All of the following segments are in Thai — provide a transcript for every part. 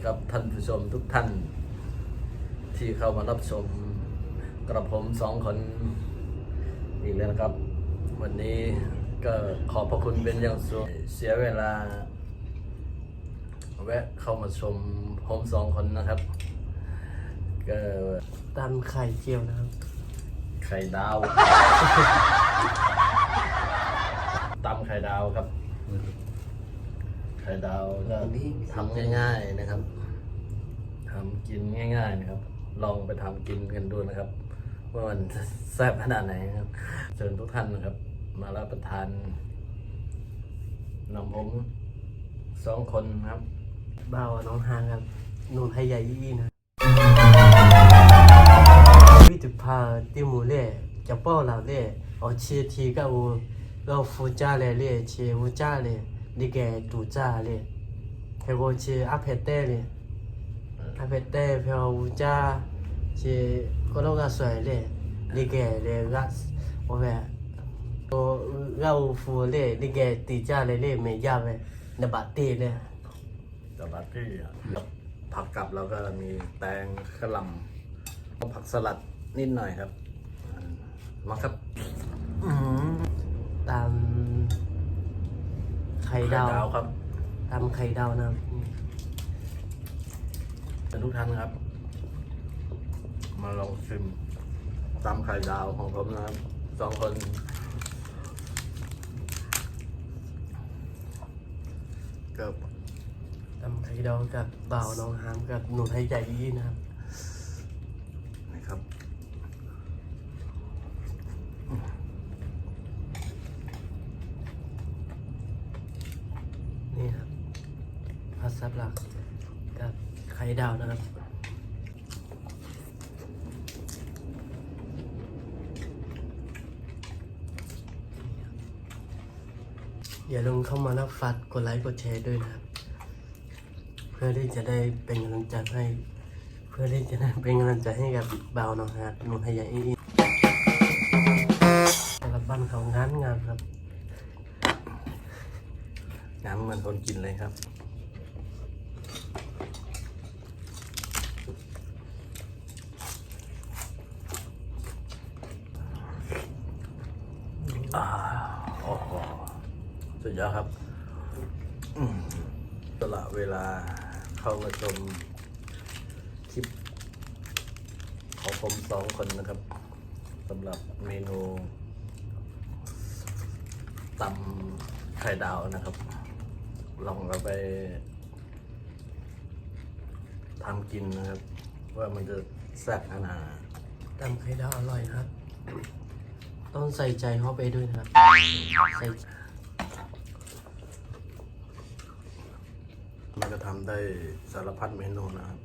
สวัสดีครับท่านผู้ชมทุกท่าน ที่เข้ามารับชมกระผมสองคนอีกแล้วนะครับ วันนี้ก็ขอบพระคุณเป็นอย่างสูงเสียเวลา แวะเข้ามาชมผมสองคนนะครับก็ตำไข่เจียวนะครับ ไข่ดาวตำไข่ดาวครับ ไข่ดาวก็ทำง่าย ๆนะครับทำกินง่าย ๆ นะครับ ลองไปทำกินกันดูนะครับ ว่ามันแซ่บขนาดไหนครับเชิญทุกท่านนะครับ มารับประทานนำผมสองคนครับเบาน้องฮางครับนุ่นให้ใหญ่ยี่นะวิจุพาติมูเล่จะป้อเราเล่เอาเชียทีก็อูเราฟูจ้าเล่เล่เชียวูจ้าเล่ ดิแกตูจ้าเล่เฮโกเชียอาเพเต้เล่อาเพเต้เพลวูจ้าเชียก็ต้องกระสวยเล่ดิแกเล่ก็โอ้แม่โอ้เราฟูเล่ดิแกตีจ้าเล่เล่ไม่ยากเลยนบัตตีเล่แต่บัตที่ผักกับเราก็มีแตงกระหลำผักสลัดนิดหน่อยครับมาครับ ไข่ดาวไข่ดาวครับตามไข่ดาวนะครับเป็นทุกท่านครับ มาลองชิมตำไข่ดาวของผมนะครับสองคนก็ตามไข่ดาวกับบ่าวน้องหามกับหนุ่มไทยใหญ่ยี่นะครับนะครับ นี่ครับ สซับหลักกับไข่ดาวนะครับอย่าลืมเข้ามาแล้วฝากกดไลค์กดแชร์ด้วยนะครับ เพื่อที่จะได้เป็นกำลังใจให้ เพื่อที่จะได้เป็นกำลังใจให้กับบ่าวน้องฮาร์ดนุ่มไทยใหญ่อีกแต่ละบ้านเขางานงานครับน้ำเหมือนคนกินเลยครับ อ่าโอ้โหสุ ดยอดครับตละเวลาเข้ามาชมคลิป ของผมสองคนนะครับสำหรับเมนูตำไข่ดาวนะครับ ลองเราไปทำกินนะครับ ว่ามันจะแซ่บขนาดไหนตำไข่ดาวอร่อยนะครับ ต้องใส่ใจเข้าไปด้วยนะครับใส่ มันก็ทำ ได้สารพัดเมนูนะครับ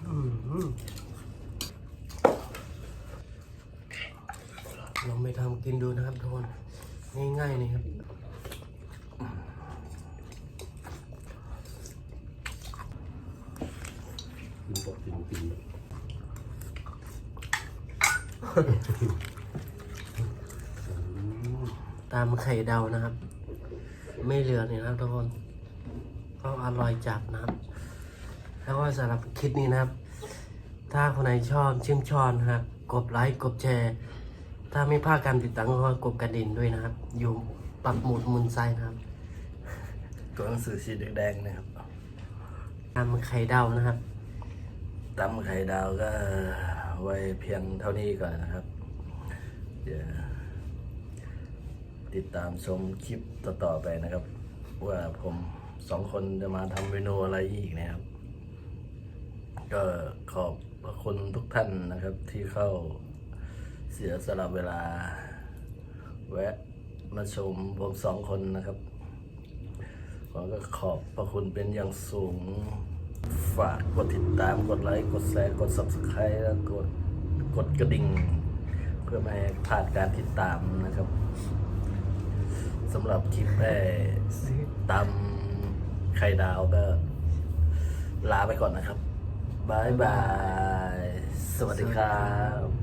อืม ลองไปทำกินดูนะครับทุกคนง่ายๆเลยครับกินบอกกินกินตามไข่ดาวนะครับ ไม่เหลือเนี่ยนะครับทุกคนก็อร่อยจัดนะครับ แล้วก็สำหรับคลิปนี้นะครับ ถ้าคนไหนชอบชื่นชอบนะครับ กดไลค์ กดแชร์ ถ้าไม่พลาดการติดตามก็กดกระดิ่งด้วยนะครับ อยู่ปรับหมุดมุนไซด์นะครับ ตัวหนังสือสีแดงๆนะครับตามไข่ดาวนะครับตำไข่ดาวก็ไว้เพียงเท่านี้ก่อนนะครับเดี๋ยวติดตามชมคลิปต่อๆไปนะครับ ว่าผมสองคนจะมาทำเมนูอะไรอีกนะครับ ก็ขอบพระคุณทุกท่านนะครับที่เข้า เสียสละเวลา แวะมาชมผมสองคนนะครับผมก็ขอบพระคุณเป็นอย่างสูง ฝากกดติดตามกดไลค์ กดแชร์ กด subscribe แล้วกดกดกระดิ่ง เพื่อไม่ให้พลาดการติดตามนะครับสำหรับคลิปแรกตำไข่ดาวก็ลาไปก่อนนะครับบายบาย สวัสดีครับ